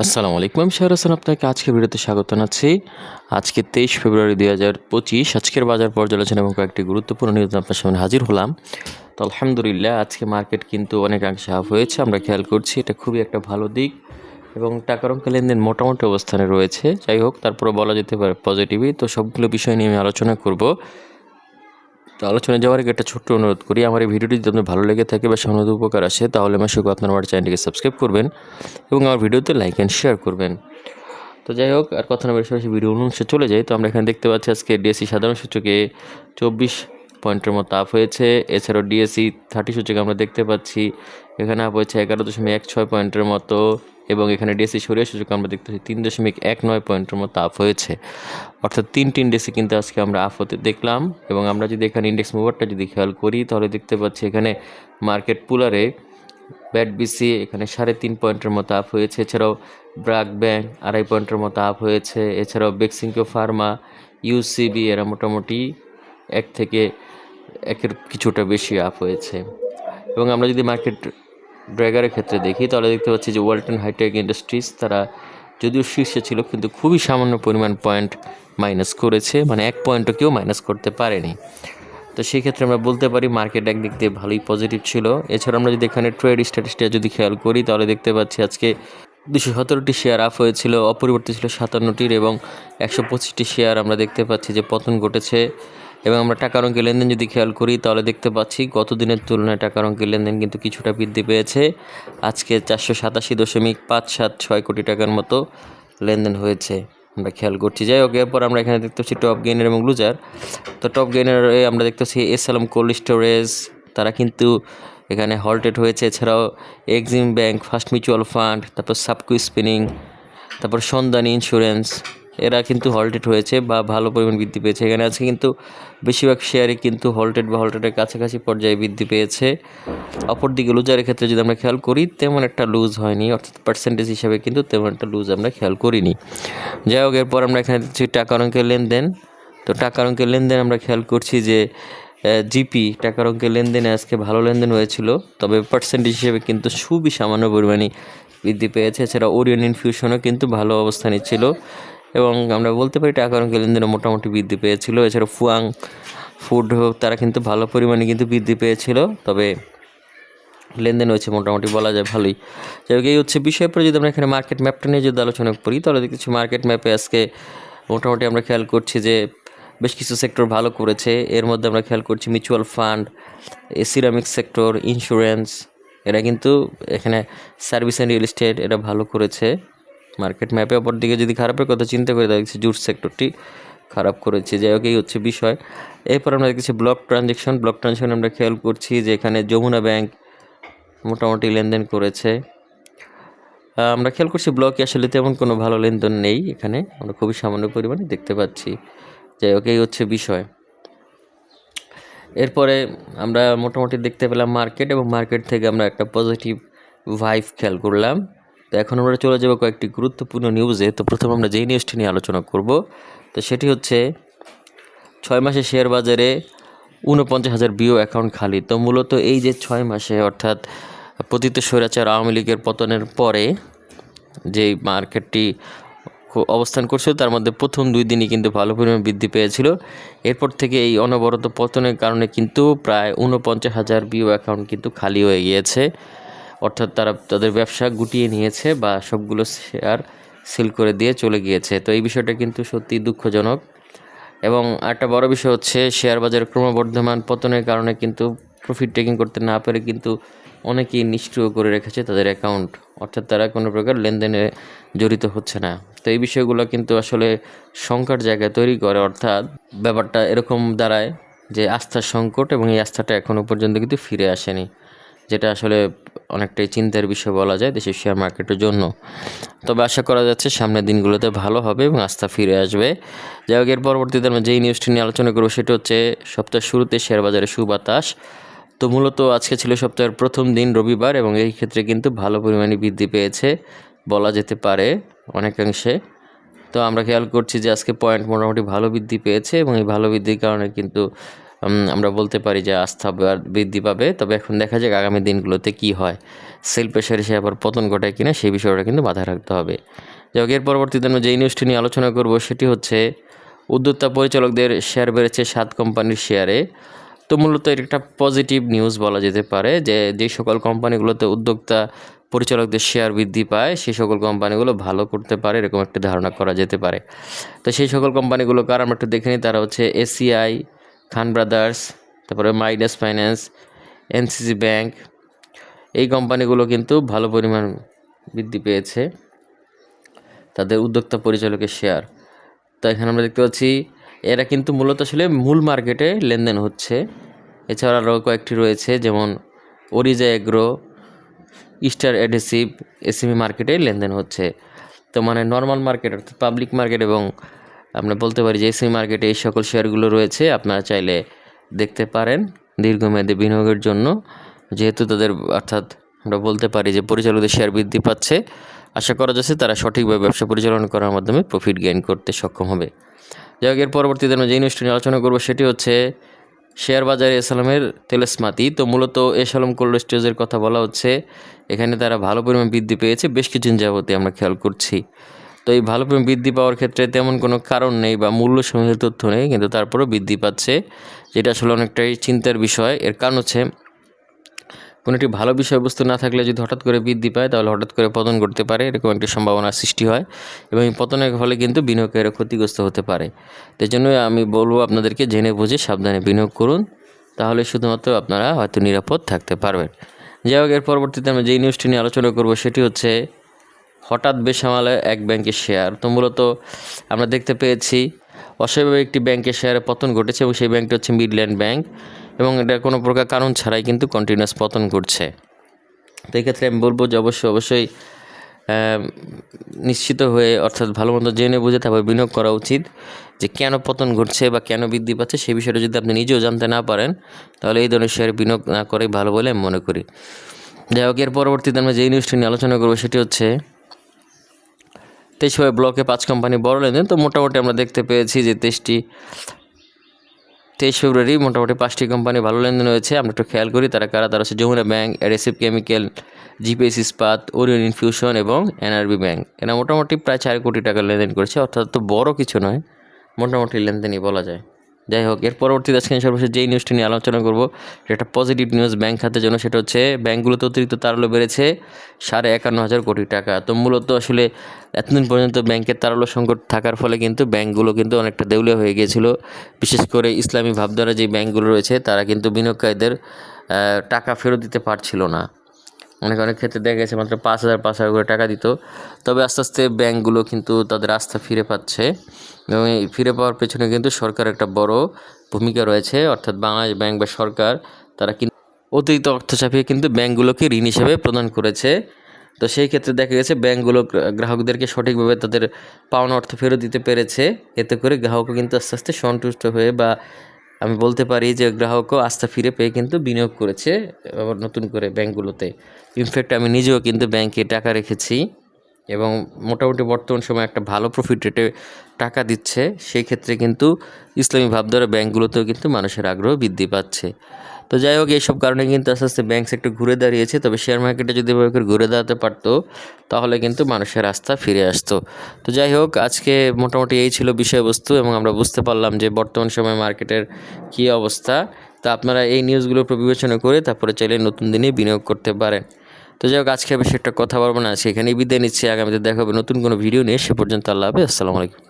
আসসালামু আলাইকুম, আমি শাহর হাসান আপনাকে আজকে ভিডিওতে স্বাগত জানাচ্ছি। আজকে তেইশ ফেব্রুয়ারি দুই হাজার পঁচিশ, আজকের বাজার পর্যালোচনা এবং কয়েকটি গুরুত্বপূর্ণ নিউজ আপনার সামনে হাজির হলাম। তো আলহামদুলিল্লাহ, আজকে মার্কেট কিন্তু অনেকাংশে হাফ হয়েছে, আমরা খেয়াল করছি, এটা খুবই একটা ভালো দিক এবং টাকার অঙ্ক লেনদেন মোটামুটি অবস্থানে রয়েছে। যাই হোক তারপরে বলা যেতে পারে পজিটিভই তো সবগুলো বিষয় নিয়ে আমি আলোচনা করব। তো আলোচনায় যাওয়ার আগে একটা ছোট্ট অনুরোধ করি, আমার এই ভিডিওটি যদি আপনার ভালো লেগে থাকে বা সামনে উপকার আসে, তাহলে আমার সঙ্গে আপনার আমার চ্যানেলটিকে সাবস্ক্রাইব করবেন এবং আমার ভিডিওতে লাইক অ্যান্ড শেয়ার করবেন। তো যাই হোক, আর কথা না বেশি ভিডিও অনুষ্ঠে চলে যাই। তো আমরা এখানে দেখতে পাচ্ছি আজকে ডিএসসি সাধারণ সূচকে চব্বিশ পয়েন্টের মতো আপ হয়েছে। এছাড়াও ডিএসসি থার্টি সূচকে আমরা দেখতে পাচ্ছি। এখানে আপ হয়েছে এগারো দশমিক এক ছয় পয়েন্টের মতো এবং এখানে ডিএসসি সরিয়ে সূচক আমরা দেখতে পাচ্ছি তিন দশমিক এক নয় পয়েন্টের মতো আপ হয়েছে। অর্থাৎ তিনটি ইন্ডেক্সে কিন্তু আজকে আমরা আপ হতে দেখলাম এবং আমরা যদি এখানে ইন্ডেক্স মুভারটা যদি খেয়াল করি, তাহলে দেখতে পাচ্ছি এখানে মার্কেট পুলারে ব্যাট বিসি এখানে সাড়ে তিন পয়েন্টের মতো আপ হয়েছে। এছাড়াও ব্রাক ব্যাংক আড়াই পয়েন্টের মতো আপ হয়েছে। এছাড়াও বেক্সিংকো ফার্মা ইউসিবি এরা মোটামুটি এক থেকে একের কিছুটা বেশি আপ হয়েছে। এবং আমরা যদি মার্কেট ড্র্যাগারের ক্ষেত্রে দেখি, তাহলে দেখতে পাচ্ছি যে ওয়ালটন হাইটেক ইন্ডাস্ট্রিজ তারা যদিও শীর্ষে ছিল, কিন্তু খুবই সামান্য পরিমাণ পয়েন্ট মাইনাস করেছে। মানে এক পয়েন্টও কেউ মাইনাস করতে পারেনি। তো সেই ক্ষেত্রে আমরা বলতে পারি মার্কেট একদিক দিয়ে ভালোই পজিটিভ ছিল। এছাড়া আমরা যদি এখানে ট্রেড স্ট্যাটিসটা যদি খেয়াল করি, তাহলে দেখতে পাচ্ছি আজকে দুশো সতেরোটি শেয়ার আপ হয়েছিল, অপরিবর্তিত ছিল সাতান্নটির এবং একশো পঁচিশটি শেয়ার আমরা দেখতে পাচ্ছি যে পতন ঘটেছে। এবং আমরা টাকার অঙ্কের লেনদেন যদি খেয়াল করি, তাহলে দেখতে পাচ্ছি গত দিনের তুলনায় টাকার অঙ্কের লেনদেন কিন্তু কিছুটা বৃদ্ধি পেয়েছে। আজকে চারশো সাতাশি দশমিক পাঁচ সাত ছয় কোটি টাকার মতো লেনদেন হয়েছে। আমরা খেয়াল করছি। যাই হোক, এরপর আমরা এখানে দেখতে পাচ্ছি টপ গেইনার এবং লুজার তো টপ গেইনার আমরা দেখতে পাচ্ছি এস আলম কোল্ড স্টোরেজ, তারা কিন্তু এখানে হল্টেড হয়েছে। এছাড়াও Exim bank, first mutual fund, তারপর সাবকু স্পিনিং, তারপর সন্ধানী ইন্স্যুরেন্স এরা কিন্তু হল্টেড হয়েছে বা ভালো পরিমাণ বৃদ্ধি পেয়েছে। এখানে আছে কিন্তু বেশিরভাগ শেয়ারই কিন্তু হল্টেড বা হল্টেডের কাছাকাছি পর্যায়ে বৃদ্ধি পেয়েছে। অপরদিকে লুজারের ক্ষেত্রে যদি আমরা খেয়াল করি, তেমন একটা লুজ হয়নি, অর্থাৎ পার্সেন্টেজ হিসাবে কিন্তু তেমন একটা লুজ আমরা খেয়াল করিনি। যাই হোক, এরপর আমরা এখানে দেখছি টাকার অঙ্কের লেনদেন। তো টাকার অঙ্কের লেনদেন আমরা খেয়াল করছি যে জিপি টাকার অঙ্কের লেনদেনে আজকে ভালো লেনদেন হয়েছিল, তবে পার্সেন্টেজ হিসেবে কিন্তু খুবই সামান্য পরিমাণে বৃদ্ধি পেয়েছে। এছাড়া ওরিয়ন ইনফিউশনও কিন্তু ভালো অবস্থানে ছিল। এবং আমরা বলতে পারি টাকার অঙ্কের লেনদেনে মোটামুটি বৃদ্ধি পেয়েছিল। এছাড়া ফুয়াং ফুড হোক, তারা কিন্তু ভালো পরিমাণে কিন্তু বৃদ্ধি পেয়েছিল, তবে লেনদেন হয়েছে মোটামুটি বলা যায় ভালোই। যাই হোক, এই হচ্ছে বিষয়ের পরে যদি আমরা এখানে মার্কেট ম্যাপটা নিয়ে যদি আলোচনা করি, তাহলে দেখতেছি মার্কেট ম্যাপে আজকে মোটামুটি আমরা খেয়াল করছি যে বেশ কিছু সেক্টর ভালো করেছে। এর মধ্যে আমরা খেয়াল করছি mutual fund ceramic sector insurance এরা কিন্তু এখানে সার্ভিস অ্যান্ড রিয়েল এস্টেট এরা ভালো করেছে। মার্কেট ম্যাপে অপর দিকে যদি খারাপের কথা চিন্তা করে দেখছি জুট সেক্টরটি খারাপ করেছে। যাই হোক, এই হচ্ছে বিষয়। এরপর আমরা দেখছি ব্লক ট্রানজেকশন ব্লক ট্রানজেকশন আমরা খেয়াল করছি যে এখানে যমুনা ব্যাংক মোটামুটি লেনদেন করেছে। আমরা খেয়াল করছি ব্লকে আসলে তেমন কোনো ভালো লেনদেন নেই এখানে। আমরা খুবই সামান্য পরিমাণে দেখতে পাচ্ছি। যাই হোক, এই হচ্ছে বিষয়। এরপরে আমরা মোটামুটি দেখতে পেলাম মার্কেট এবং মার্কেট থেকে আমরা একটা পজিটিভ ভাইভ খেয়াল করলাম। তো এখন আমরা চলে যাব কয়েকটি গুরুত্বপূর্ণ নিউজে তো প্রথম আমরা যেই নিউজটি নিয়ে আলোচনা করব, তো সেটি হচ্ছে ছয় মাসে শেয়ার বাজারে ঊনপঞ্চাশ হাজার বিও অ্যাকাউন্ট খালি। তো মূলত এই যে ছয় মাসে অর্থাৎ পতিত স্বৈরাচার আওয়ামী লীগের পতনের পরে যে মার্কেটটি অবস্থান করছিল, তার মধ্যে প্রথম দুই দিনই কিন্তু ভালো পরিমাণ বৃদ্ধি পেয়েছিল। এরপর থেকে এই অনবরত পতনের কারণে কিন্তু প্রায় ঊনপঞ্চাশ হাজার বিও অ্যাকাউন্ট কিন্তু খালি হয়ে গিয়েছে। অর্থাৎ তারা তাদের ব্যবসা গুটিয়ে নিয়েছে বা সবগুলো শেয়ার সেল করে দিয়ে চলে গিয়েছে। তো এই বিষয়টা কিন্তু সত্যি দুঃখজনক। এবং একটা বড় বিষয় হচ্ছে, শেয়ার বাজারের ক্রমবর্ধমান পতনের কারণে কিন্তু প্রফিট টেকিং করতে না পেরে কিন্তু অনেকেই নিষ্ক্রিয় করে রেখেছে তাদের অ্যাকাউন্ট অর্থাৎ তারা কোনো প্রকার লেনদেনে জড়িত হচ্ছে না। তো এই বিষয়গুলো কিন্তু আসলে সংকট জায়গায় তৈরি করে। অর্থাৎ ব্যাপারটা এরকম দাঁড়ায় যে আস্থার সংকট এবং এই আস্থাটা এখনও পর্যন্ত কিন্তু ফিরে আসেনি। যেটা আসলে অনেকটাই চিন্তার বিষয় বলা যায় দেশের শেয়ার মার্কেটের জন্য। তবে আশা করা যাচ্ছে সামনের দিনগুলোতে ভালো হবে এবং আস্থা ফিরে আসবে। যাই হোক, এর পরবর্তীতে আমরা যেই নিউজটি নিয়ে আলোচনা করব সেটা হচ্ছে সপ্তাহের শুরুতে শেয়ার বাজারে সুবাতাস। তো মূলত আজকে ছিল সপ্তাহের প্রথম দিন রবিবার এবং এই ক্ষেত্রে কিন্তু ভালো পরিমাণে বৃদ্ধি পেয়েছে বলা যেতে পারে অনেকাংশে। তো আমরা খেয়াল করছি যে আজকে পয়েন্ট মোটামুটি ভালো বৃদ্ধি পেয়েছে এবং এই ভালো বৃদ্ধির কারণে কিন্তু আমরা বলতে পারি যে আস্থা বৃদ্ধি পাবে। তবে এখন দেখা যাক আগামী দিনগুলোতে কি হয়। সেল প্রেশার এসে আবার পতন ঘটায় কিনা সেই বিষয়টা কিন্তু মাথায় রাখতে হবে। যাই হোক এর পরবর্তীতে আমরা যে নিউজটি নিয়ে আলোচনা করব সেটি হচ্ছে উদ্যোক্তা পরিচালকদের শেয়ার বেড়েছে সাত কোম্পানির শেয়ারে তো মূলত এটা একটা পজিটিভ নিউজ বলা যেতে পারে যে যে সকল কোম্পানিগুলোতে উদ্যোক্তা পরিচালকদের শেয়ার বৃদ্ধি পায়, সেই সকল কোম্পানিগুলো ভালো করতে পারে, এরকম একটা ধারণা করা যেতে পারে। তো সেই সকল কোম্পানিগুলো কার আমরা একটু দেখে নিই, তারা হচ্ছে এসিআই খান ব্রাদার্স তারপরে মাইডাস ফাইন্যান্স এনসিসি ব্যাংক এই কোম্পানিগুলো কিন্তু ভালো পরিমাণ বৃদ্ধি পেয়েছে তাদের উদ্যোক্তা পরিচালকের শেয়ার তো এখানে আমরা দেখতে পাচ্ছি, এরা কিন্তু মূলত আসলে মূল মার্কেটে লেনদেন হচ্ছে। এছাড়া আরও কয়েকটি রয়েছে, যেমন ওরিজা এগ্রো ইস্টার অ্যাডেসিভ এসএমই মার্কেটে লেনদেন হচ্ছে। তো মানে নর্মাল মার্কেট অর্থাৎ পাবলিক মার্কেট এবং আমরা বলতে পারি যে এসএমই মার্কেটে এই সকল শেয়ারগুলো রয়েছে, আপনারা চাইলে দেখতে পারেন দীর্ঘমেয়াদী বিনিয়োগের জন্য। যেহেতু তাদের, অর্থাৎ আমরা বলতে পারি যে পরিচালকদের শেয়ার বৃদ্ধি পাচ্ছে, আশা করা যাচ্ছে তারা সঠিকভাবে ব্যবসা পরিচালনা করার মাধ্যমে প্রফিট গেইন করতে সক্ষম হবে। যাই এর পরবর্তীতে আমরা যে নিয়ে আলোচনা করব সেটি হচ্ছে শেয়ার বাজারে এসালামের তেলেসমাতি। তো মূলত এসালাম কোল্ড স্টোরেজের কথা বলা হচ্ছে, এখানে তারা ভালো পরিমাণ বৃদ্ধি পেয়েছে, বেশ কিছুদিন যাবতীয় আমরা খেয়াল করছি। তো এই ভালো বৃদ্ধি পাওয়ার ক্ষেত্রে তেমন কোনো কারণ নেই বা মূল্য সময়ের তথ্য নেই, কিন্তু তারপরেও বৃদ্ধি পাচ্ছে, যেটা আসলে অনেকটাই চিন্তার বিষয়। এর কারণ হচ্ছে, কোনো একটি ভালো বিষয়বস্তু না থাকলে যদি হঠাৎ করে বৃদ্ধি পায়, তাহলে হঠাৎ করে পতন করতে পারে, এরকম একটি সম্ভাবনার সৃষ্টি হয় এবং এই পতনের ফলে কিন্তু বিনিয়োগের ক্ষতিগ্রস্ত হতে পারে। সেই জন্য আমি বলব আপনাদেরকে জেনে বুঝে সাবধানে বিনিয়োগ করুন, তাহলে শুধুমাত্র আপনারা হয়তো নিরাপদ থাকতে পারবেন। যাই হোক, এর পরবর্তীতে আমি যেই নিউজটি নিয়ে আলোচনা করব, সেটি হচ্ছে হঠাৎ বেসামালে এক ব্যাংকের শেয়ার তো মূলত আমরা দেখতে পেয়েছি, অস্বাভাবিক একটি ব্যাংকের শেয়ারে পতন ঘটেছে এবং সেই ব্যাংকটি হচ্ছে মিডল্যান্ড ব্যাংক এবং এটা কোনো প্রকার কারণ ছাড়াই কিন্তু কন্টিনিউয়াস পতন ঘটছে। তো এক্ষেত্রে আমি বলব যে অবশ্যই অবশ্যই নিশ্চিত হয়ে অর্থাৎ ভালো মন্দ জেনে বুঝে তারপর বিনিয়োগ করা উচিত যে কেন পতন ঘটছে বা কেন বৃদ্ধি পাচ্ছে সেই বিষয়টা যদি আপনি নিজেও জানতে না পারেন, তাহলে এই ধরনের শেয়ারে বিনিয়োগ না করাই ভালো বলে আমি মনে করি। যাই হোক, এর পরবর্তীতে আমরা যেই নিউজটি নিয়ে আলোচনা করব সেটি হচ্ছে তেইশভাবে ব্লকে পাঁচ কোম্পানি বড় লেনদেন, তো মোটামুটি আমরা দেখতে পেয়েছি যে তেইশটি তেইশ ফেব্রুয়ারি মোটামুটি পাঁচটি কোম্পানি ভালো লেনদেন হয়েছে। আমরা একটু খেয়াল করি তারা কারা? তারা হচ্ছে Jamuna bank adhesive chemical GPS Ispat Orion infusion এবং এনআরবি ব্যাংক এরা মোটামুটি প্রায় চার কোটি টাকা লেনদেন করেছে, অর্থাৎ তো বড় কিছু নয়, মোটামুটি লেনদেনই বলা যায়। যাই হোক, এর পরবর্তীতে আজকে সর্বশেষ যেই নিউজটি নিয়ে আলোচনা করব, সেটা পজিটিভ নিউজ ব্যাংক খাতের জন্য, সেটা হচ্ছে ব্যাংকগুলোতে অতিরিক্ত তারল্য বেড়েছে সাড়ে একান্ন হাজার কোটি টাকা। তো মূলত আসলে এতদিন পর্যন্ত ব্যাংকের তারল্য সংকট থাকার ফলে কিন্তু ব্যাংকগুলো কিন্তু অনেকটা দেউলিয়া হয়ে গিয়েছিল। বিশেষ করে ইসলামী ভাবধারা যে ব্যাংকগুলো রয়েছে, তারা কিন্তু বিনিয়োগকারীদের টাকা ফেরত দিতে পারছিল না। অনেক অনেক ক্ষেত্রে দেখা গেছে মাত্র পাঁচ হাজার পাঁচ হাজার করে টাকা দিত। তবে আস্তে আস্তে ব্যাংকগুলো কিন্তু তাদের আস্থা ফিরে পাচ্ছে এবং এই ফিরে পাওয়ার পেছনে কিন্তু সরকার একটা বড় ভূমিকা রয়েছে। অর্থাৎ বাংলাদেশ ব্যাংক বা সরকার তারা কিন্তু অতিরিক্ত অর্থ চাপিয়ে কিন্তু ব্যাংকগুলোকে ঋণ হিসেবে প্রদান করেছে। তো সেই ক্ষেত্রে দেখা গেছে ব্যাংকগুলো গ্রাহকদেরকে সঠিকভাবে তাদের পাওনা অর্থ ফেরত দিতে পেরেছে। এতে করে গ্রাহকও কিন্তু আস্তে আস্তে সন্তুষ্ট হয়ে বা আমি বলতে পারি যে গ্রাহকও আস্থা ফিরে পেয়ে কিন্তু বিনিয়োগ করেছে, আবার নতুন করে ব্যাংকগুলোতে। ইনফ্যাক্ট আমি নিজেও কিন্তু ব্যাংকে টাকা রেখেছি এবং মোটামুটি বর্তমান সময়ে একটা ভালো প্রফিট রেটে টাকা দিচ্ছে। সেই ক্ষেত্রে কিন্তু ইসলামী ভাবধারা ব্যাংকগুলোতেও কিন্তু মানুষের আগ্রহ বৃদ্ধি পাচ্ছে। তো যাই হোক, এইসব কারণে কিন্তু আস্তে আস্তে ব্যাংক সেক্টর ঘুরে দাঁড়িয়েছে। তবে শেয়ার মার্কেটে যদি এভাবে ঘুরে দাঁড়াতে পারতো, তাহলে কিন্তু মানুষের আস্থা ফিরে আসতো। তো যাই হোক, আজকে মোটামুটি এই ছিল বিষয়বস্তু এবং আমরা বুঝতে পারলাম যে বর্তমান সময়ে মার্কেটের কী অবস্থা। তো আপনারা এই নিউজগুলোর উপর বিবেচনা করে তারপরে চাইলে নতুন দিনে বিনিয়োগ করতে পারেন। তো যাই হোক, আজকে একটা কথা বলব না, আজকে এখানেই বিদায় নিচ্ছি। আগামীতে দেখা হবে নতুন কোনো ভিডিও নিয়ে। সে পর্যন্ত আল্লাহ হাফেজ। আসসালামু আলাইকুম।